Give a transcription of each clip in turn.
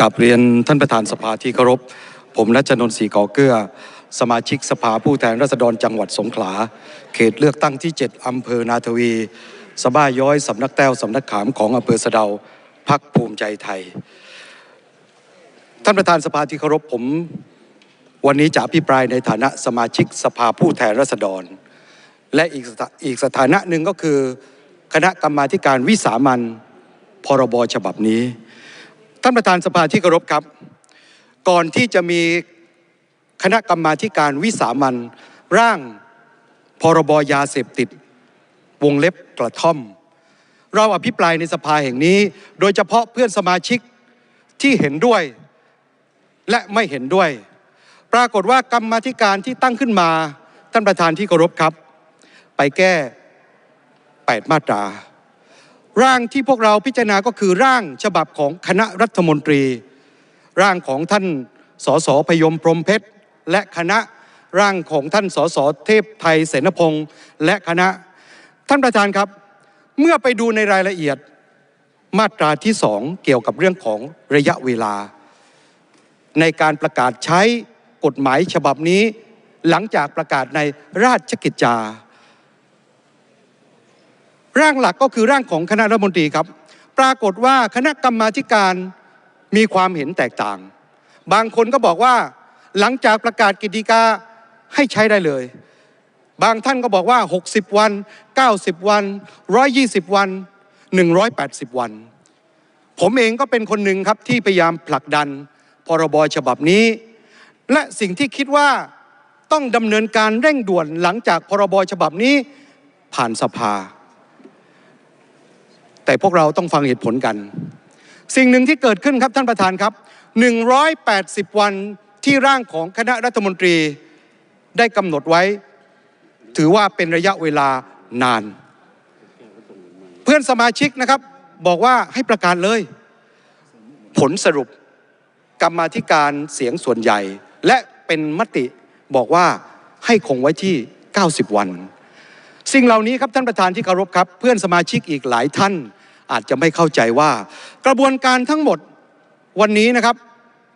กับเรียนท่านประธานสภาที่เคารพ ผมนัชนนท์ศรีก่อเกื้อ สมาชิกสภาผู้แทนราษฎรจังหวัดสงขลา เขตเลือกตั้งที่ 7 อำเภอนาทวี สบ้าย้อยสำนักแต้วสำนักขามของอำเภอสะเดาพักภูมิใจไทย ท่านประธานสภาที่เคารพผม วันนี้จะอภิปรายในฐานะสมาชิกสภาผู้แทนราษฎร และอีกอีกสถานะหนึ่งก็คือ คณะกรรมาการวิสามันพรบฉบับนี้ ท่านประธานสภาที่เคารพครับ ก่อนที่จะมีคณะกรรมาการวิสามันร่างพรบยาเสพติด วงเล็บกระท่อม เราอภิปรายในสภาแห่งนี้ โดยเฉพาะเพื่อนสมาชิกที่เห็นด้วยและไม่เห็นด้วย ปรากฏว่ากรรมาธิการที่ตั้งขึ้นมาท่านประธานที่เคารพครับ ไปแก้ 8 มาตรา ร่างที่พวกเราพิจารณาก็คือร่างฉบับของคณะรัฐมนตรี ร่างของท่านสสพยมพรหมเพชร และคณะร่างของท่านสสเทพไทยเสนพงศ์และคณะ ท่านประธานครับ เมื่อไปดูในรายละเอียดมาตราที่สองเกี่ยวกับเรื่องของระยะเวลา ในการประกาศใช้กฎหมายฉบับนี้ หลังจากประกาศในราชกิจจา ร่างหลักก็คือร่างของคณะรัฐมนตรีครับ ปรากฏว่าคณะกรรมาการมีความเห็นแตกต่าง บางคนก็บอกว่าหลังจากประกาศกิจกาให้ใช้ได้เลย บางท่านก็บอกว่า 60 วัน 90 วัน 120 วัน 180 วัน ผมเองก็เป็นคนหนึ่งครับที่พยายามผลักดันพรบฉบับนี้ และสิ่งที่คิดว่าต้องดำเนินการเร่งด่วนหลังจากพรบฉบับนี้ผ่านสภา แต่พวกเราต้องฟังเหตุผลกัน สิ่งหนึ่งที่เกิดขึ้นครับท่านประธานครับ 180 วันที่ร่างของคณะรัฐมนตรีได้กำหนดไว้ ถือว่าเป็นระยะเวลานาน เพื่อนสมาชิกนะครับ บอกว่าให้ประกาศเลย ผลสรุปกรรมาธิการเสียงส่วนใหญ่ และเป็นมติบอกว่าให้คงไว้ที่ 90 วัน สิ่งเหล่านี้ครับท่านประธานที่เคารพครับ เพื่อนสมาชิกอีกหลายท่านอาจจะไม่เข้าใจว่า กระบวนการทั้งหมดวันนี้นะครับ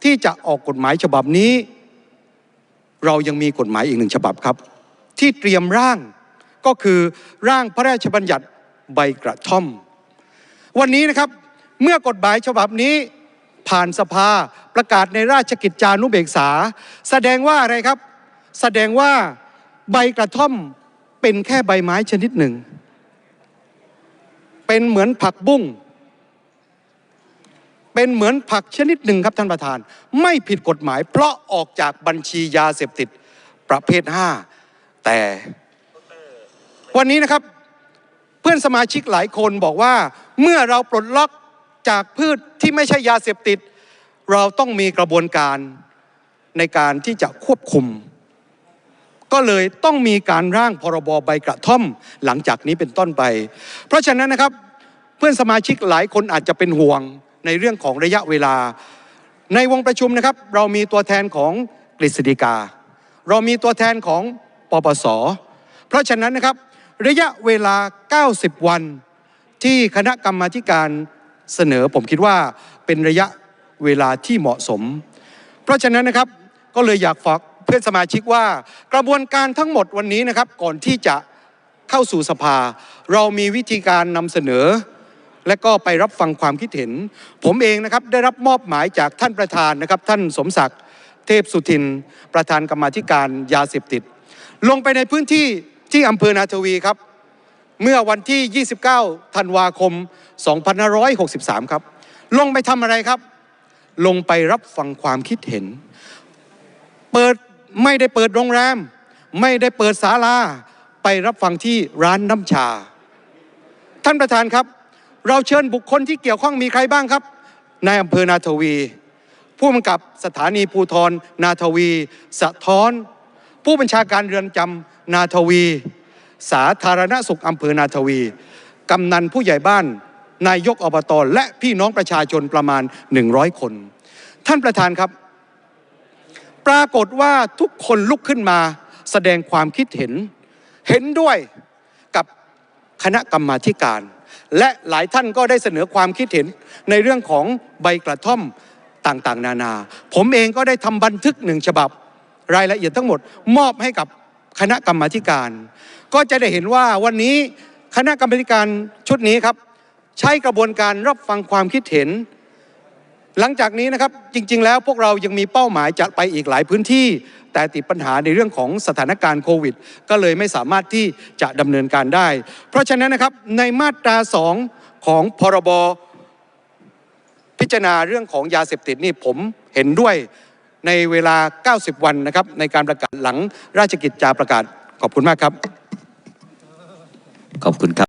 ที่จะออกกฎหมายฉบับนี้ เรายังมีกฎหมายอีกหนึ่งฉบับครับ ที่เตรียมร่างก็คือร่างพระราชบัญญัติใบกระท่อม วันนี้นะครับเมื่อกฎหมายฉบับนี้ผ่านสภาประกาศในราชกิจจานุเบกษา แสดงว่าอะไรครับ แสดงว่าใบกระท่อม เป็นแค่ใบไม้ชนิดหนึ่ง เป็นเหมือนผักบุ้ง เป็นเหมือนผักชนิดหนึ่งครับท่านประธาน ไม่ผิดกฎหมาย เพราะออกจากบัญชียาเสพติดประเภท 5 แต่วันนี้นะครับเพื่อนสมาชิกหลายคนบอกว่า เมื่อเราปลดล็อกจากพืชที่ไม่ใช่ยาเสพติด เราต้องมีกระบวนการในการที่จะควบคุม ก็เลยต้องมีการร่างพรบใบกระท่อมหลังจากนี้เป็นต้นไป เพราะฉะนั้นนะครับเพื่อนสมาชิกหลายคนอาจจะเป็นห่วงในเรื่องของระยะเวลา ในวงประชุมนะครับ เรามีตัวแทนของกฤษฎีกา เรามีตัวแทนของปปส เพราะฉะนั้นนะครับ ระยะเวลา 90 วันที่คณะกรรมาการเสนอผมคิดว่าเป็นระยะเวลาที่เหมาะสม เพราะฉะนั้นนะครับก็เลยอยากฝาก เพื่อนสมาชิกว่ากระบวนการทั้งหมดวันนี้นะครับ ก่อนที่จะเข้าสู่สภา เรามีวิธีการนำเสนอ และก็ไปรับฟังความคิดเห็น ผมเองนะครับได้รับมอบหมายจากท่านประธานนะครับ ท่านสมศักดิ์เทพสุทิน ประธานกรรมาธิการยาเสพติด ลงไปในพื้นที่ที่อำเภอนาทวีครับ เมื่อวันที่ 29 ธันวาคม 2563 ครับ ลงไปทำอะไรครับ ลงไปรับฟังความคิดเห็น เปิด ไม่ได้เปิดโรงแรม ไม่ได้เปิดศาลาไปรับฟังที่ร้านน้ำชา ท่านประธานครับ เราเชิญบุคคลที่เกี่ยวข้องมีใครบ้างครับนายอำเภอนาทวี ผู้กำกับสถานีภูธรนาทวี สะท้อน ผู้บัญชาการเรือนจำนาทวี สาธารณสุขอำเภอนาทวี กำนันผู้ใหญ่บ้าน นายกอบตและพี่น้องประชาชนประมาณ 100 คน ท่านประธานครับ ปรากฏว่าทุกคนลุกขึ้นมาแสดงความคิดเห็น เห็นด้วยกับคณะกรรมาธิการ และหลายท่านก็ได้เสนอความคิดเห็นในเรื่องของใบกระท่อมต่างๆ นานา ผมเองก็ได้ทำบันทึกหนึ่งฉบับ รายละเอียดทั้งหมด มอบให้กับคณะกรรมาธิการ ก็จะได้เห็นว่าวันนี้คณะกรรมาธิการชุดนี้ครับ ใช้กระบวนการรับฟังความคิดเห็น หลังจากนี้นะครับจริง ๆ แล้วพวกเรายังมีเป้าหมายจะไปอีกหลายพื้นที่ แต่ติดปัญหาในเรื่องของสถานการณ์โควิด ก็เลยไม่สามารถที่จะดำเนินการได้ เพราะฉะนั้นนะครับในมาตราสองของพรบพิจารณาเรื่องของยาเสพติดนี่ผมเห็นด้วยในเวลา 90 วันนะครับในการประกาศหลังราชกิจจาประกาศขอบคุณมากครับ ขอบคุณครับ